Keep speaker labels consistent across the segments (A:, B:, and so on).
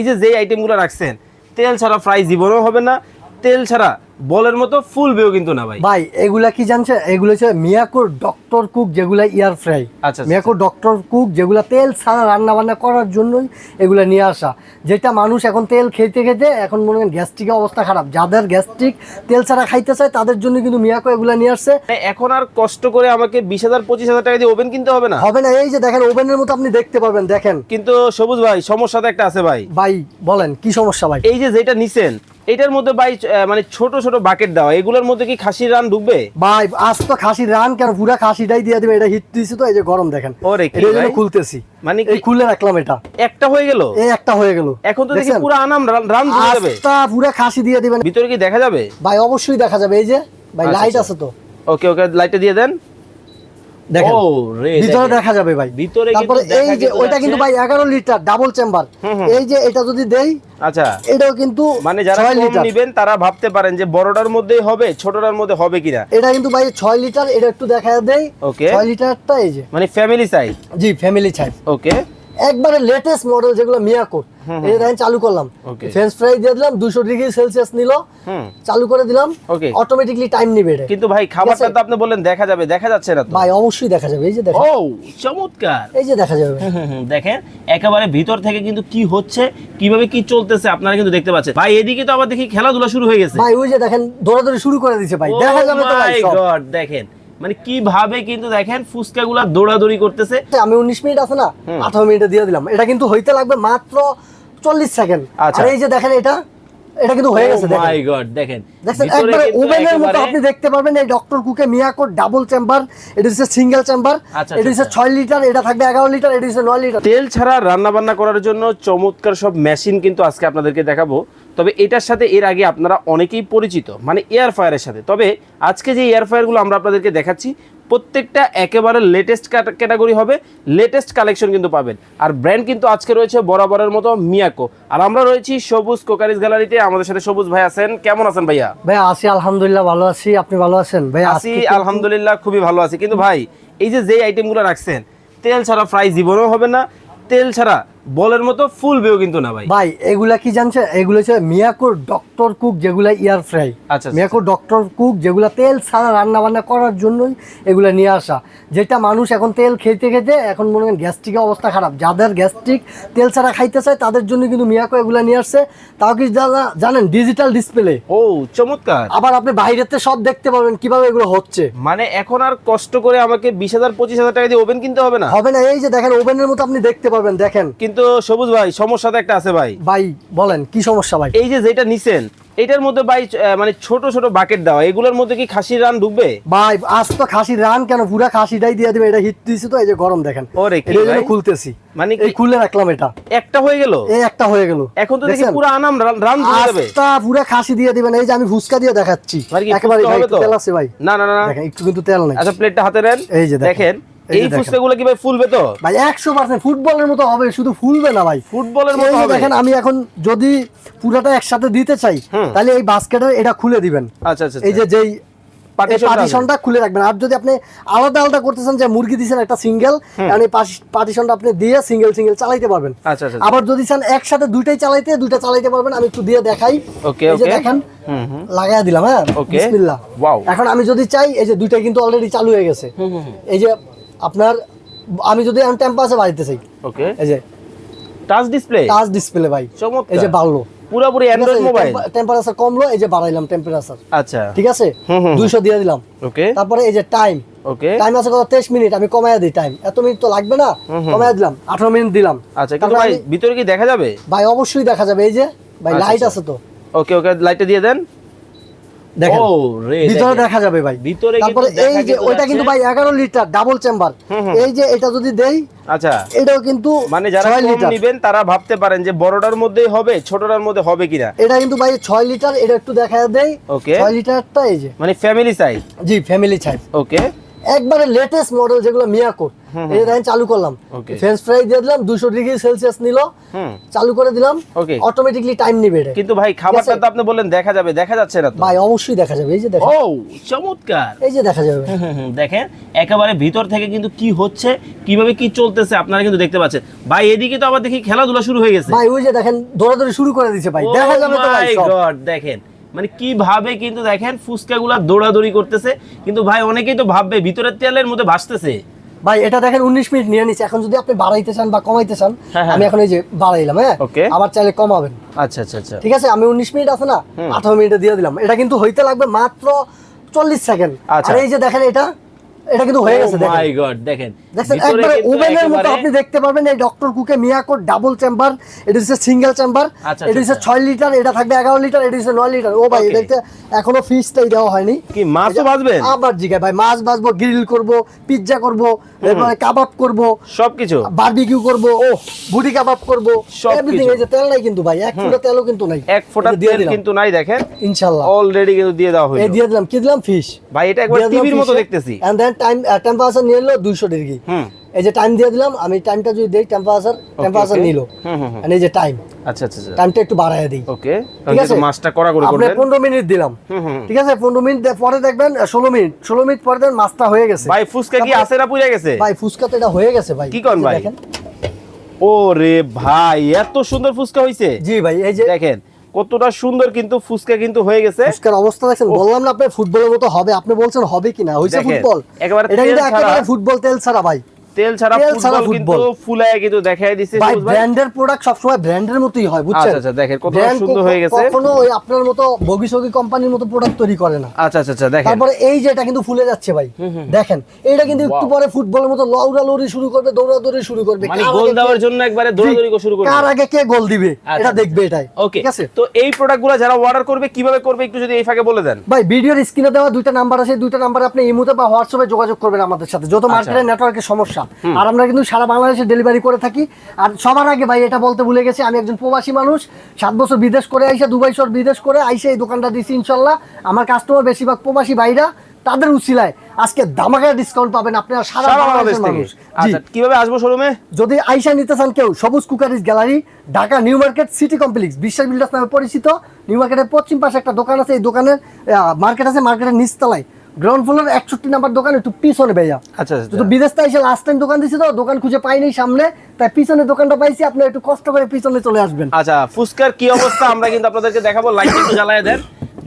A: এই যে যেই আইটেমগুলো রাখছেন তেল ছাড়া ফ্রাই জীবনও হবে না। তেল ছাড়া বলের মতো ফুল বেও কিন্তু না ভাই।
B: ভাই এগুলা কি জানছে? এগুলো হচ্ছে মিয়াকোর ডক্টর কুক যেগুলা ইয়ার ফ্রাই
A: আচ্ছা, আচ্ছা।
B: মিয়াকোর ডক্টর কুক যেগুলা তেল ছাড়া রান্না বান্না করার জন্যই এগুলা নিয়ে আসা। যেটা মানুষ এখন তেল খেতে খেতে এখন মনে করেন গ্যাস্ট্রিকের অবস্থা খারাপ। যাদের গ্যাস্ট্রিক তেল ছাড়া খাইতে চায় তাদের জন্য কিন্তু মিয়াকো এগুলা নিয়ে আসছে।
A: এখন আর কষ্ট করে আমাকে বিশ হাজার পঁচিশ হাজার টাকা দিয়ে ওভেন কিনতে হবে না?
B: হবে না এই যে দেখেন ওভেনের মতো আপনি দেখতে পাবেন দেখেন।
A: কিন্তু সবুজ ভাই সমস্যা তো একটা আছে ভাই।
B: ভাই বলেন কি সমস্যা ভাই?
A: এই যে যেটা নিছেন এটার মধ্যে ভাই মানে ছোট ছোট বাকেট দেওয়া। এগুলোর মধ্যে কি খাসির রান ঢুকবে?
B: ভাই আজ তো খাসি রান কেন পুরা খাসিটাই দিয়ে দেবে? এটা হিট দিয়েছি তো এই যে গরম দেখেন।
A: ওরে কি
B: খুলতেছি।
A: মানে কি
B: এই খুলে রাখলাম এটা।
A: একটা হয়ে গেল?
B: এই একটা হয়ে গেল।
A: এখন তো দেখি? পুরো আনাম রান- ঢুকে যাবে।
B: আস্তা পুরা খাসি দিয়ে দিবেন।
A: ভিতরে কি দেখা যাবে?
B: ভাই অবশ্যই দেখা যাবে। এই যে ভাই
A: আচ্ছা,
B: লাইট
A: আচ্ছা।
B: আছে তো।
A: ওকে ওকে লাইটটা দিয়ে দেন।
B: দেখেন ভিতরে দেখা যাবে ভাই।
A: ভিতরে
B: তারপরে এই যে ওইটা কিন্তু ভাই এগারো লিটার ডাবল চেম্বার। এই যে এটা যদি দেই
A: আচ্ছা।
B: এটাও কিন্তু
A: মানে যারা কম নেবেন তারা ভাবতে পারেন যে বড়টার মধ্যেই হবে ছোটটার মধ্যে হবে কিনা।
B: এটা কিন্তু ভাই ছয় লিটার এটা একটু দেখা দেই।
A: ওকে
B: 6 লিটারটা এই যে।
A: মানে ফ্যামিলি সাইজ
B: জি ফ্যামিলি সাইজ
A: ওকে
B: একবারে লেটেস্ট মডেল যেগুলো মিয়াকোর এই দেখেন চালু করলাম। ফ্রেঞ্চ ফ্রাই দিয়ে দিলাম দুশো ডিগ্রি সেলসিয়াস নিল। চালু করে দিলাম. অটোমেটিকলি টাইম নিবে এটা
A: কিন্তু ভাই খাবারটা তো আপনি বললেন দেখা যাবে দেখা যাচ্ছে না তো।
B: ভাই অবশ্যই দেখা যাবে এই যে দেখেন।
A: ও চমৎকার।
B: এই যে দেখা যাবে।
A: দেখেন একেবারে ভিতর থেকে কিন্তু কি হচ্ছে কীভাবে কি চলতেছে আপনারা কিন্তু দেখতে পাচ্ছেন। ভাই এদিকে তো আবার দেখি খেলাধুলা শুরু হয়ে গেছে।
B: ভাই ওই যে দেখেন দৌড়াদৌড়ি শুরু করে দিছে ভাই। দেখা যাবে তো ভাই সব।
A: দেখেন। মানে কীভাবে কিন্তু দেখেন ফুচকা গুলা দৌড়াদৌড়ি করতেছে।
B: আমি উনিশ মিনিট আছে না আঠারো মিনিটে দিয়ে দিলাম। এটা কিন্তু হইতে লাগবে মাত্র চল্লিশ সেকেন্ড।
A: আচ্ছা।
B: আর এই যে দেখেন এটা এটা কিন্তু হয়ে গেছে
A: মাই গড দেখেন।
B: একবারে ওভেনের মতো আপনি দেখতে পারবেন এই ডক্টর কুকে মিয়াকোর ডাবল চেম্বার এটা হচ্ছে সিঙ্গেল চেম্বার এটা হচ্ছে। ছয় লিটার এটা থাকবে এগারো লিটার এটা হচ্ছে নয় লিটার
A: তেল ছাড়া রান্না বান্না করার জন্য চমৎকার সব মেশিন কিন্তু আজকে আপনাদেরকে দেখাবো। তবে এটার সাথে এর আগে আপনারা অনেকেই পরিচিত মানে এয়ার ফায়ারের সাথে। তবে আজকে যে এয়ার ফায়ারগুলো আমরা আপনাদেরকে দেখাচ্ছি প্রত্যেকটা একেবারে লেটেস্ট ক্যাটাগরি হবে লেটেস্ট কালেকশন কিন্তু পাবেন। আর ব্র্যান্ড কিন্তু আজকে রয়েছে বরাবরের মতো মিয়াকো। আর আমরা রয়েছি সবুজ কোকারিস গ্যালারিতে আমাদের সাথে সবুজ ভাই আছেন। কেমন আছেন ভাইয়া?
B: ভাই আছি আলহামদুলিল্লাহ ভালো আছি। আপনি ভালো আছেন? ভাই
A: আছি
B: আজকে
A: আলহামদুলিল্লাহ খুবই ভালো আছি। কিন্তু ভাই এই যে যে আইটেমগুলো রাখছেন তেল ছাড়া ফ্রাই জীবনও হবে না। তেল ছাড়া বলের মতো ফুল বেও কিন্তু না ভাই।
B: ভাই এগুলা কি জানছে? এগুলো হচ্ছে মিয়াকোর ডক্টর কুক যেগুলা ইয়ার ফ্রাই
A: আচ্ছা।
B: মিয়াকোর ডক্টর কুক যেগুলা তেল ছাড়া রান্না বান্না করার জন্যই এগুলা নিয়ে আসা। যেটা মানুষ এখন তেল খেতে খেতে এখন মনে করেন গ্যাস্ট্রিকের অবস্থা খারাপ। যাদের গ্যাস্ট্রিক তেল ছাড়া খাইতে চায় তাদের জন্য কিন্তু মিয়াকো এগুলা নিয়ে আসছে। তাও কি জানেন? ডিজিটাল ডিসপ্লে
A: ও চমৎকার।
B: আবার আপনি বাইরেতে সব দেখতে পাবেন কীভাবে এগুলো হচ্ছে।
A: মানে এখন আর কষ্ট করে আমাকে বিশ হাজার পঁচিশ হাজার টাকা দিয়ে ওভেন কিনতে হবে না?
B: হবে না এই যে দেখেন ওভেনের মতো আপনি দেখতে পাবেন দেখেন।
A: কিন্তু সবুজ ভাই সমস্যা তো একটা আছে ভাই।
B: ভাই বলেন কি সমস্যা ভাই?
A: এই যে যেটা নিছেন এটার মধ্যে ভাই মানে ছোট ছোট বাকেট দেওয়া এগুলোর মধ্যে কি খাসির রান ঢুকবে?
B: ভাই আজ তো খাসি রান কেন? পুরা খাসিটাই দিয়ে দেবে এটা হিট দিয়েছি তো এই যে গরম দেখেন।
A: ওরে কি ভাই?
B: খুলতেছি।
A: মানে
B: এই খুলে রাখলাম এটা।
A: একটা হয়ে গেল?
B: এই একটা হয়ে গেল।
A: এখন তো দেখি পুরো আনাম রান- ঢুকে যাবে।
B: আস্তা পুরা খাসি দিয়ে দিবেন এই যে আমি ফুচকা দিয়ে দেখাচ্ছি।
A: মানে
B: একেবারে ভাই? তেল আছে ভাই।
A: না না না।
B: দেখেন একটু কিন্তু তেল নাই।
A: আচ্ছা প্লেটটা হাতে নেন।
B: এই যে দেখেন। এই।
A: ফুচকাগুলো কি ভাই ফুলবে তো?
B: ভাই একশো পার্সেন্ট ফুটবলের মতো হবে শুধু ফুলবে না ভাই।
A: ফুটবলের মতো হবে।
B: দেখেন আমি এখন যদি পুরাটা একসাথে দিতে চাই তাহলে এই বাস্কেটে এটা খুলে দিবেন।
A: আচ্ছা আচ্ছা
B: এই যে যেই পার্টিশনটা খুলে রাখবেন। আর যদি আপনি আলাদা আলাদা করতেছেন যে মুরগি দিচ্ছেন একটা সিঙ্গেল এই পার্টিশনটা আপনি দিয়ে সিঙ্গেল সিঙ্গেল চালাইতে পারবেন।
A: আচ্ছা আচ্ছা
B: আবার যদি চান একসাথে দুইটাই চালাইতে দুইটা চালাইতে পারবেন। আমি একটু দিয়ে দেখাই।
A: ওকে ওকে।
B: দেখেন
A: হুম হুম।
B: লাগাই দিলাম হ্যাঁ?
A: Okay.
B: বিসমিল্লাহ।
A: Wow.
B: এখন আমি যদি চাই এই যে দুইটা কিন্তু অলরেডি চালু হয়ে গেছে। এই যে আপনার আমি যদি এখন টেম্পারেচার বাড়িতে চাই
A: ওকে
B: এই যে
A: টাচ ডিসপ্লে
B: টাচ ডিসপ্লে ভাই
A: চমৎকার।
B: এই যে বাড়লো।
A: পুরোপুরি অ্যান্ড্রয়েড মোবাইল
B: টেম্পারেচার কমলো এই যে বাড়াইলাম টেম্পারেচার
A: আচ্ছা।
B: ঠিক আছে?
A: হুম, হুম,
B: দুইশো দিয়ে দিলাম।
A: ওকে
B: তারপরে এই যে টাইম
A: ওকে
B: টাইম আছে কত? তেইশ মিনিট আমি কমায়া দিই টাইম এত মিনিট তো লাগবে না? কমাইয়া দিলাম আঠারো মিনিট দিলাম।
A: আচ্ছা কিন্তু ভাই ভিতরে কি দেখা যাবে?
B: ভাই অবশ্যই দেখা যাবে এই যে। ভাই
A: আচ্ছা,
B: লাইট
A: আচ্ছা।
B: আছে তো।
A: ওকে ওকে লাইটটা দিয়ে দেন।
B: দেখেন। ভিতরে দেখা যাবে ভাই।
A: ভিতরে
B: তারপরে এই যে ওইটা কিন্তু ভাই এগারো লিটার ডাবল চেম্বার। এই যে এটা যদি দেই
A: আচ্ছা।
B: এটাও কিন্তু
A: মানে যারা কম নিবেন তারা ভাবতে পারেন যে বড়টার মধ্যেই হবে ছোটটার মধ্যে হবে কিনা।
B: এটা কিন্তু ভাই ছয় লিটার এটা একটু দেখা দেই।
A: ওকে।
B: ছয় লিটারটা এই যে।
A: মানে ফ্যামিলি সাইজ
B: জি ফ্যামিলি সাইজ
A: ওকে।
B: একবারে লেটেস্ট মডেল যেগুলো মিয়াকোর এই দেখেন চালু করলাম। ফ্রেঞ্চ ফ্রাই দিয়ে দিলাম দুশো ডিগ্রি সেলসিয়াস নিল। চালু করে দিলাম অটোমেটিকলি টাইম নিবে এটা।
A: কিন্তু ভাই খাবারটা তো আপনি বললেন দেখা যাবে দেখা যাচ্ছে না
B: ভাই অবশ্যই দেখা যাবে এই যে দেখেন।
A: ও চমৎকার।
B: এই যে দেখা যাবে।
A: দেখেন একেবারে ভিতর থেকে কিন্তু কি হচ্ছে কীভাবে কি চলতেছে আপনারা কিন্তু দেখতে পাচ্ছেন। ভাই এদিকে তো আবার দেখি খেলাধুলা শুরু হয়ে গেছে।
B: ভাই ওই যে দেখেন দৌড়াদৌড়ি শুরু করে দিছে ভাই দেখা যাবে তো ভাই।
A: God, দেখেন মানে কীভাবে কিন্তু দেখেন ফুচকাগুলা দৌড়াদৌড়ি করতেছে। কিন্তু ভাই অনেকেই তো ভাববে ভিতরের তেলের মধ্যে ভাসতেছে।
B: ভাই এটা দেখেন উনিশ মিনিট নিয়ে নিচ্ছে এখন যদি আপনি বাড়াইতে চান বা কমাইতে চান
A: হ্যাঁ, হ্যাঁ।
B: আমি এখন এই যে বাড়াইলাম হ্যাঁ? আবার চাইলে কমাবেন।
A: আচ্ছা আচ্ছা আচ্ছা।
B: ঠিক আছে? আমি উনিশ মিনিট আছে না। আঠারো মিনিটে দিয়ে দিলাম। এটা কিন্তু হইতে লাগবে মাত্র চল্লিশ সেকেন্ড।
A: আচ্ছা।
B: আর এই যে দেখেন এটা এটা কিন্তু হয়ে গেছে
A: মাই গড দেখেন।
B: একবারে ওভেনের মতো আপনি দেখতে পারবেন এই ডক্টর কুকে মিয়াকো ডাবল চেম্বার এটা হচ্ছে সিঙ্গেল চেম্বার
A: আচ্ছা,
B: এটা হচ্ছে
A: আচ্ছা।
B: ছয় লিটার এটা থাকবে এগারো লিটার এটা হচ্ছে নয় লিটার ও ভাই এখনও ফিসটাই দেওয়া হয়নি।
A: কি মাছও ভাজবেন?
B: আবার ভাই মাছ ভাজবো গ্রিল করব পিৎজা করব এরপরে কাবাব করব
A: সবকিছু?
B: বারবিকিউ করব ও বুটি কাবাব করব এভরিথিং। এই যে তেল নাই কিন্তু ভাই এক ফোঁটা তেলও কিন্তু নাই।
A: এক ফোঁটা তেল কিন্তু নাই দেখেন।
B: ইনশাআল্লাহ
A: অলরেডি কিন্তু দিয়ে দেওয়া
B: এই দিয়ে দিলাম কি দিলাম? ফিশ
A: ভাই এটা একবার টিভির মতো দেখতেছি।
B: এন্ড দেন টাইম টেম্পারেচার নিয়ে এলো 200 ডিগ্রি এই যে টাইম দিয়ে দিলাম আমি টাইমটা যদি দেই টেম্পারেচার টেম্পারেচার. নিল। আর এই যে টাইম
A: আচ্ছা আচ্ছা আচ্ছা।
B: টাইমটা একটু বাড়ায় দিই।
A: ওকে
B: ঠিক আছে?
A: মাছটা করা করে
B: আপনি 15 মিনিট দিলাম। ঠিক আছে? 15 মিনিট পরে দেখবেন 16 মিনিট 16 মিনিট পরে দেখবেন মাছটা হয়ে গেছে।
A: ভাই ফুচকা কি আছে না পুড়ে গেছে?
B: ভাই ফুচকা তো এটা হয়ে গেছে ভাই।
A: কি করেন ভাই?
B: দেখেন।
A: ও রে ভাই এত সুন্দর ফুচকা হইছে।
B: জি ভাই এই যে
A: দেখেন কতটা সুন্দর কিন্তু ফুচকা কিন্তু হয়ে গেছে।
B: ফুচকার অবস্থা দেখেন বললাম না আপনি ফুটবলের মতো হবে আপনি বলছেন হবে কিনা? হইছে ফুটবল। এটা কিন্তু একেবারে ফুটবল তেল ছাড়া ভাই।
A: তেল ছাড়া ফুটবল কিন্তু ফুলায় কিন্তু দেখাই দিছে
B: ভাই ব্র্যান্ডের প্রোডাক্ট সবসময় ব্র্যান্ডের মতোই হয় বুঝছেন?
A: আচ্ছা, আচ্ছা, দেখেন
B: Brand
A: সুন্দর হয়ে গেছে।
B: কখনো ওই আপনার মতো বগিসগি কোম্পানির মতো প্রোডাক্ট তৈরি করে না।
A: আচ্ছা আচ্ছা আচ্ছা দেখেন।
B: তারপরে এই যে এটা কিন্তু ফুলে যাচ্ছে ভাই। দেখেন এইটা কিন্তু একটু পরে ফুটবলের মতো শুরু করবে দৌড়াদৌড়ি শুরু করবে।
A: মানে গোল
B: আগে
A: দেওয়ার
B: কে-
A: জন্য একবারে দৌড়াদৌড়ি শুরু করবে।
B: কার আগে কে গোল দিবে
A: আচ্ছা,
B: এটা। দেখবে এটাই
A: ওকে
B: ঠিক আছে?
A: তো এই প্রোডাক্টগুলো যারা অর্ডার করবে কীভাবে করবে একটু যদি এই ফাঁকে বলে দেন।
B: ভাই ভিডিওর স্ক্রিনে দেওয়া দুইটা নাম্বার আছে দুইটা নাম্বারে আপনি ইমোতে বা হোয়াটসঅ্যাপে যোগাযোগ করবেন আমাদের সাথে যত। মার্কেটের নেটওয়ার্কের সমস্যা। আর আমরা কিন্তু সারা বাংলাদেশে ডেলিভারি করে থাকি। আর সবার আগে ভাই এটা বলতে ভুলে গেছি আমি একজন প্রবাসী মানুষ সাত বছর বিদেশ করে আইসা দুবাই শহর বিদেশ করে আইসা এই দোকানটা দিছি ইনশাল্লাহ। আমার কাস্টমার বেশিরভাগ প্রবাসী ভাইরা তাদের উচিলায় আজকে দামাকা ডিসকাউন্ট পাবেন আপনারা সারা
A: সারা
B: বাংলাদেশের মানুষ।
A: আচ্ছা কীভাবে আসব শোরুমে
B: যদি আইসা নিতে চান কেউ Sabuj cookeries gallery Dhaka new market city complex Biswas builders নামে পরিচিত নিউ মার্কেটের পশ্চিম পাশে একটা দোকান আছে এই দোকানের মার্কেট আছে মার্কেটের নিচতলায়। গ্রাউন্ড ফ্লোর একষট্টি নাম্বার দোকান একটু পিছনে ভাইয়া।
A: আচ্ছা
B: তো বিদেশ তাই লাস্ট টাইম দোকান দিছি তো দোকান খুঁজে পাইনি সামনে তাই পিছনে দোকানটা পাইছি আপনি একটু কষ্ট করে পিছনে চলে আসবেন।
A: আচ্ছা ফুচকার কি অবস্থা? আমরা কিন্তু আপনাদেরকে দেখাবো লাইট একটু জ্বালায় দেন।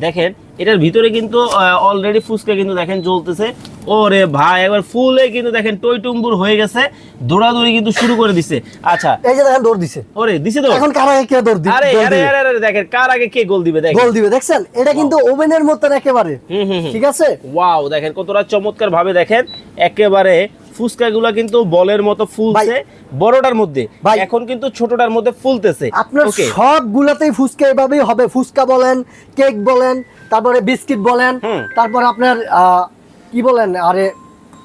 A: দেখেন এটার ভিতরে কিন্তু অলরেডি ফুচকা কিন্তু দেখেন জ্বলতেছে। ওরে ভাই একবার ফুলে কিন্তু দেখেন টইটুম্বুর হয়ে গেছে দৌড়াদৌড়ি কিন্তু শুরু করে দিছে। আচ্ছা।
B: এই যে দেখেন দৌড় দিছে।
A: ওরে দিছে তো?
B: এখন কার আগে কে দৌড় দি-
A: আরে আরে আরে আরে, দেখেন কার আগে কে গোল দিবে দেখেন।
B: গোল দিবে দেখছেন? এটা কিন্তু ওভেনের মতন একেবারে। ঠিক আছে?
A: ওয়াও দেখেন কতটা চমৎকার ভাবে দেখেন একেবারে ফুচকাগুলো কিন্তু বলের মতো ফুলছে বড়টার মধ্যে। এখন কিন্তু ছোটটার মধ্যে ফুলতেছে।
B: আপনার সবগুলাতেই ফুচকা এভাবেই হবে। ফুচকা বলেন কেক বলেন তারপরে বিস্কিট বলেন। তারপরে আপনার আহ, কি বলেন? আরে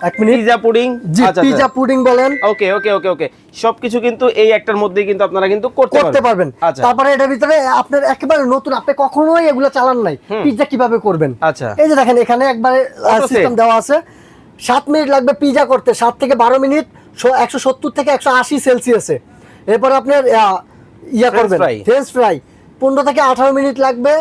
B: এক minute.
A: Pizza pudding?
B: Pizza pudding বলেন।
A: ওকে ওকে ওকে ওকে। সবকিছু কিন্তু এই একটার মধ্যেই কিন্তু আপনারা কিন্তু করতে
B: পারবেন।
A: আচ্ছা।
B: তারপরে এটার ভিতরে আপনার একেবারে নতুন আপনি কখনোই এগুলো চালান নাই। পিজা কীভাবে করবেন?
A: আচ্ছা।
B: এই যে দেখেন এখানে একবারে সিস্টেম দেওয়া আছে। সাত মিনিট লাগবে পিজা করতে। সাত থেকে বারো মিনিট একশো সত্তর থেকে একশো আশি সেলসিয়াসে এরপর আপনার ইয়া করবেন। ফ্রেঞ্চ ফ্রাই পনেরো থেকে আঠারো মিনিট লাগবে।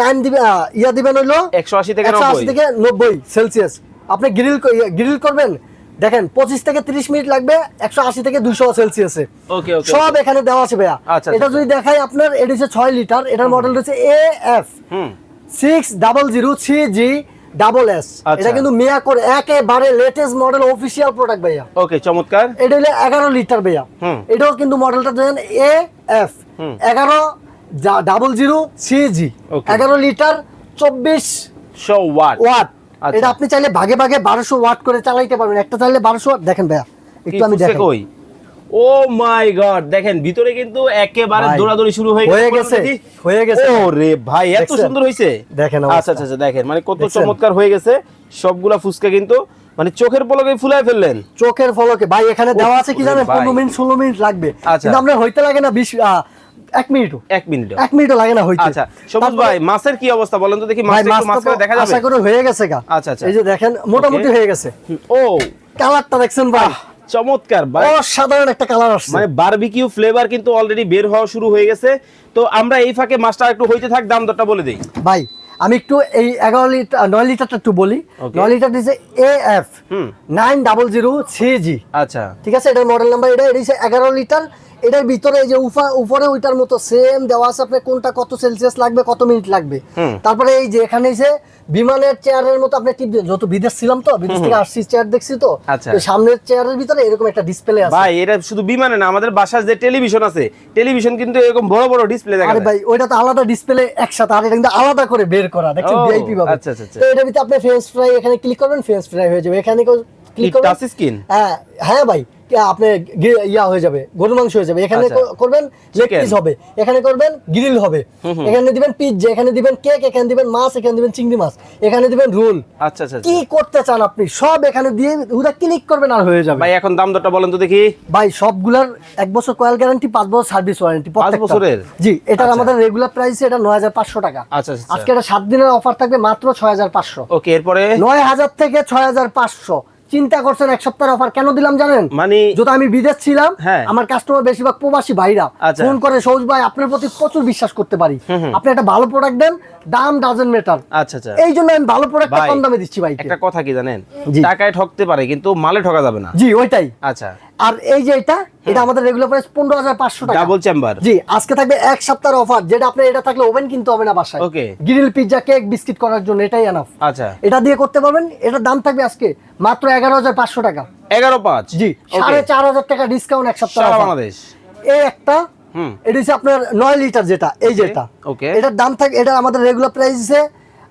B: টাইম দিবে ইয়া দিবেন হইল
A: একশো আশি থেকে
B: একশো আশি থেকে নব্বই সেলসিয়াস আপনি গ্রিল গ্রিল করবেন দেখেন পঁচিশ থেকে তিরিশ মিনিট লাগবে একশো আশি থেকে দুশো সেলসিয়াসে
A: ওকে ওকে
B: সব এখানে দেওয়া আছে ভাইয়া।
A: আচ্ছা,
B: এটা
A: আচ্ছা।
B: যদি দেখাই আপনার এটা হচ্ছে ছয় লিটার এটার মডেল হচ্ছে A F
A: hmm.
B: Six double zero three G double S
A: আচ্ছা।
B: এটা কিন্তু মিয়াকোর একেবারে লেটেস্ট মডেল অফিসিয়াল প্রোডাক্ট ভাইয়া।
A: ওকে চমৎকার।
B: এটা হলো এগারো লিটার ভাইয়া।
A: হুম।
B: এটাও কিন্তু মডেলটা দেখেন এ এফ। এগারো double zero three G
A: Okay.
B: এগারো লিটার
A: ওয়াট।
B: ওয়াট।
A: আচ্ছা।
B: এটা আপনি চাইলে ভাগে ভাগে বারোশো ওয়াট করে চালাইতে পারবেন। একটা চাইলে বারোশো ওয়াট দেখেন ভাইয়া একটু আমি
A: ও মাই গড দেখেন ভিতরে কিন্তু একেবারে দৌড়াদৌড়ি শুরু হয়ে
B: হয়ে
A: গেছে
B: হয়ে গেছে।
A: ভাই এত সুন্দর হয়েছে
B: দেখেন
A: আচ্ছা আচ্ছা আচ্ছা, দেখেন মানে কত চমৎকার হয়ে গেছে। সবগুলা ফুচকা কিন্তু মানে চোখের পলকে ফুলায় ফেললেন।
B: চোখের ফলকে ভাই এখানে দেওয়া আছে কি জানেন? পনেরো মিনিট ষোলো মিনিট লাগবে।
A: আচ্ছা।
B: কিন্তু আপনার হইতে লাগে না বিশ এক মিনিটও।
A: এক মিনিট
B: এক মিনিটও লাগে না হইতে।
A: আচ্ছা সবুজ ভাই মাছের কি অবস্থা বলেন তো দেখি একটু
B: মাছটা
A: দেখা যাবে?
B: আশা করে হয়ে গেছে গা।
A: আচ্ছা, আচ্ছা।
B: এই যে দেখেন মোটামুটি হয়ে গেছে।
A: ও।
B: কালারটা দেখছেন ভাই।
A: চমৎকার ভাই।
B: অসাধারণ একটা কালার আসছে।
A: মানে বারবিকিউ ফ্লেভার কিন্তু অলরেডি বের হওয়া শুরু হয়ে গেছে। তো আমরা এই ফাঁকে মাছটা একটু হইতে থাক দাম দরটা বলে দিই।
B: ভাই আমি একটু এই এগারো লিটার নয় লিটারটা একটু বলি। নয় লিটার দিচ্ছে A F nine double zero C G
A: আচ্ছা।
B: ঠিক আছে? এটার মডেল নাম্বার এটা এটা এগারো লিটার এটার ভিতরে এই যে উফা- উপরে ওইটার মতো সেম দেওয়া আছে আপনার কোনটা কত সেলসিয়াস লাগবে কত মিনিট লাগবে। তারপরে এই যে এখানে এসে বিমানের চেয়ারের মতো আপনি টিপ যত বিদেশ ছিলাম তো বিদেশ থেকে আসছি চেয়ার দেখছি তো
A: আচ্ছা।
B: সামনের চেয়ারের ভিতরে এরকম একটা ডিসপ্লে আছে।
A: ভাই এটা শুধু বিমানে না আমাদের বাসার যে টেলিভিশন আছে টেলিভিশন কিন্তু এরকম বড় বড় ডিসপ্লে দেখা
B: আরে ভাই ওইটা তো আলাদা ডিসপ্লে একসাথে আর এটা কিন্তু আলাদা করে বের করা দেখছেন? ভিআইপি ভাবে।
A: আচ্ছা, আচ্ছা, আচ্ছা।
B: তো এটার ভিতরে আপনি ফ্রেঞ্চ ফ্রাই এখানে ক্লিক করবেন ফ্রেঞ্চ ফ্রাই হয়ে যাবে। এখানে ক্লিক করবেন।
A: টাচ স্ক্রিন
B: হ্যাঁ হ্যাঁ ভাই আপনি ইয়া হয়ে যাবে গরুর মাংস হয়ে যাবে। এখানে
A: আচ্ছা।
B: করবেন লেগ পিস হবে। এখানে করবেন গ্রিল হবে। এখানে দিবেন পিৎজা এখানে দিবেন কেক এখানে দিবেন মাছ এখানে দিবেন চিংড়ি মাছ এখানে দিবেন রোল
A: আচ্ছা আচ্ছা আচ্ছা।
B: কি করতে চান আপনি? সব এখানে দিয়ে ওটা ক্লিক করবেন আর হয়ে যাবে।
A: ভাই এখন দাম দরটা বলেন তো দেখি।
B: ভাই সবগুলার এক বছর কয়েল গ্যারান্টি পাঁচ বছর সার্ভিস ওয়ারেন্টি
A: বছরের?
B: জি এটার
A: আচ্ছা।
B: আমাদের রেগুলার প্রাইস এটা নয় হাজার পাঁচশো টাকা।
A: আচ্ছা আচ্ছা
B: আজকে এটা সাত দিনের অফার থাকবে মাত্র ছয় হাজার পাঁচশো।
A: ওকে এরপরে?
B: নয় হাজার থেকে ছয় হাজার পাঁচশো। চিন্তা করছেন এক সপ্তাহের অফার কেন দিলাম জানেন?
A: মানে
B: যদি আমি বিদেশ ছিলাম
A: হ্যাঁ।
B: আমার কাস্টমার বেশিরভাগ প্রবাসী ভাইরা।
A: আচ্ছা।
B: ফোন করে সৌজ ভাই আপনার প্রতি প্রচুর বিশ্বাস করতে পারি। আপনি একটা ভালো প্রোডাক্ট দেন দাম ডাজেন্ট মেটার
A: আচ্ছা আচ্ছা।
B: এই জন্য আমি ভালো প্রোডাক্ট কম দামে দিচ্ছি ভাই
A: একটা কথা কি জানেন। টাকায় ঠকতে পারে কিন্তু মালে ঠকা যাবে না।
B: জি ওইটাই।
A: আচ্ছা।
B: আর এই যে এটা এটা আমাদের রেগুলার প্রাইস পনেরো হাজার পাঁচশো টাকা।
A: ডাবল চেম্বার
B: জি আজকে থাকবে এক সপ্তাহের অফার যেটা আপনার এটা থাকলে ওভেন কিনতে হবে না বাসায়।
A: Okay.
B: Grill pizza cake biscuit করার জন্য এটাই এনাফ
A: আচ্ছা।
B: এটা দিয়ে করতে পারবেন এটার দাম থাকবে আজকে মাত্র এগারো হাজার পাঁচশো টাকা।
A: এগারো পাঁচ?
B: জি. সাড়ে চার হাজার টাকা ডিসকাউন্ট এক সপ্তাহ
A: বাংলাদেশ?
B: এই একটা
A: হুম।
B: এটা হচ্ছে আপনার নয় লিটার যেটা এই যেটা।
A: okay.
B: এটার দাম থাকে এটা আমাদের রেগুলার প্রাইস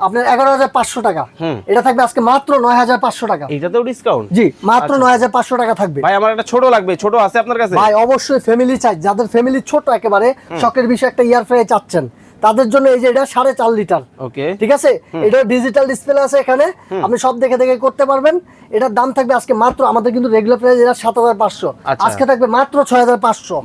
B: আপনার এগারো হাজার পাঁচশো টাকা। এটা থাকবে আজকে মাত্র নয় হাজার পাঁচশো টাকা।
A: এইটাতেও ডিসকাউন্ট
B: জি মাত্র নয় হাজার পাঁচশো টাকা থাকবে।
A: ভাই আমার একটা ছোট লাগবে ছোট আছে আপনার কাছে?
B: ভাই অবশ্যই ফ্যামিলি চাই। যাদের ফ্যামিলি ছোট একেবারে শখের বিষয় একটা ইয়ার ফ্রাই চাচ্ছেন তাদের জন্য এই যে এটা সাড়ে চার লিটার।
A: ওকে।
B: ঠিক আছে? এটা ডিজিটাল ডিসপ্লে আছে এখানে। আপনি সব দেখে দেখে করতে পারবেন। এটার দাম থাকবে আজকে মাত্র আমাদের কিন্তু রেগুলার প্রাইস এটা সাত হাজার পাঁচশো।
A: আচ্ছা।
B: আজকে থাকবে মাত্র ছয় হাজার পাঁচশো।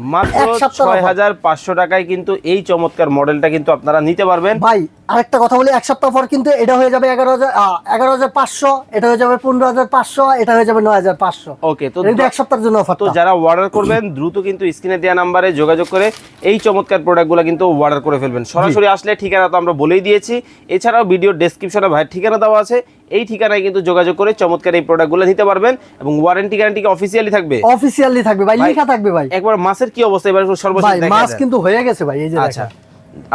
A: ছয় হাজার পাঁচশো টাকায় কিন্তু এই চমৎকার মডেলটা কিন্তু আপনারা নিতে পারবেন।
B: ভাই আরেকটা কথা বলি এক সপ্তাহ পর কিন্তু এটা হয়ে যাবে এগারো হাজার এগারো হাজার পাঁচশো এটা হয়ে যাবে পনেরো হাজার পাঁচশো এটা হয়ে যাবে নয় হাজার পাঁচশো।
A: ওকে তো
B: এক সপ্তাহের জন্য অফার
A: তো যারা অর্ডার করবেন দ্রুত কিন্তু স্ক্রিনে দেওয়া নাম্বারে যোগাযোগ করে এই চমৎকার প্রোডাক্টগুলো কিন্তু অর্ডার করে ফেলবেন। সরাসরি আসলে ঠিকানা তো আমরা বলেই দিয়েছি। এছাড়াও ভিডিও ডেসক্রিপশনে ভাইয়ের ঠিকানা দেওয়া আছে। এই ঠিকানায় কিন্তু যোগাযোগ করে চমৎকার এই প্রোডাক্টগুলো নিতে পারবেন এবং ওয়ারেন্টি গ্যারান্টি কি অফিসিয়ালি থাকবে?
B: অফিসিয়ালি থাকবে ভাই লেখা থাকবে ভাই।
A: একবার মাছের কি অবস্থা? এবার একটু সর্বশেষ
B: ভাই
A: দেখা
B: মাছ কিন্তু হয়ে গেছে ভাই এই যে
A: আচ্ছা।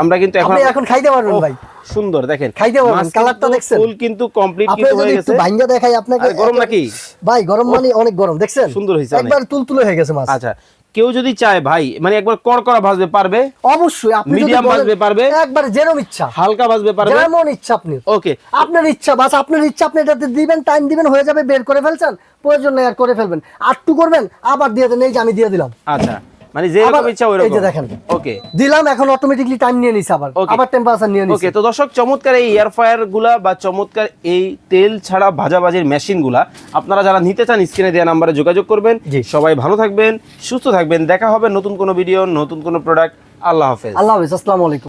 A: আমরা কিন্তু এখন
B: এখন খাইতে পারবেন ভাই।
A: সুন্দর দেখেন।
B: খাইতে পারবেন, কালারটা দেখছেন?
A: ফুল কিন্তু কমপ্লিট কিন্তু হয়ে
B: একটু
A: গেছে।
B: ভাঙ্গা দেখাই আপনাকে
A: গরম নাকি?
B: ভাই গরম মানে অনেক গরম দেখছেন?
A: সুন্দর অনেক।
B: একবার তুলতুলে হয়ে গেছে মাছ।
A: আচ্ছা কেউ যদি চায় ভাই মানে একবার কড়কড়া ভাজবে পারবে?
B: অবশ্যই আপনি মিডিয়াম
A: ভাজবে পারবে?
B: একবার যেরকম ইচ্ছা।
A: হালকা ভাজবে পারবে?
B: যেমন ইচ্ছা আপনি।
A: ওকে
B: আপনার ইচ্ছা বাস আপনার ইচ্ছা আপনি এটাতে দিবেন টাইম দিবেন হয়ে যাবে বের করে ফেলছেন প্রয়োজন নেই আর করে ফেলবেন। আটটু করবেন আবার দিয়ে দেন এই যে আমি দিয়ে দিলাম।
A: আচ্ছা। মানে যে রকম ইচ্ছা ওই রকম
B: দেখেন।
A: ওকে
B: দিলাম এখন অটোমেটিকলি টাইম নিয়ে নিছে আবার। আবার টেম্পারেচার নিয়ে
A: ওকে তো দর্শক চমৎকার এই এয়ার ফায়ারগুলা বা চমৎকার এই তেল ছাড়া ভাজাভাজির মেশিনগুলা আপনারা যারা নিতে চান স্ক্রিনে দেওয়া নাম্বারে যোগাযোগ করবেন। সবাই ভালো থাকবেন সুস্থ থাকবেন। দেখা হবে নতুন কোনো ভিডিও নতুন কোনো প্রোডাক্ট আল্লাহ হাফেজ।
B: আল্লাহ হাফেজ আসসালামু আলাইকুম।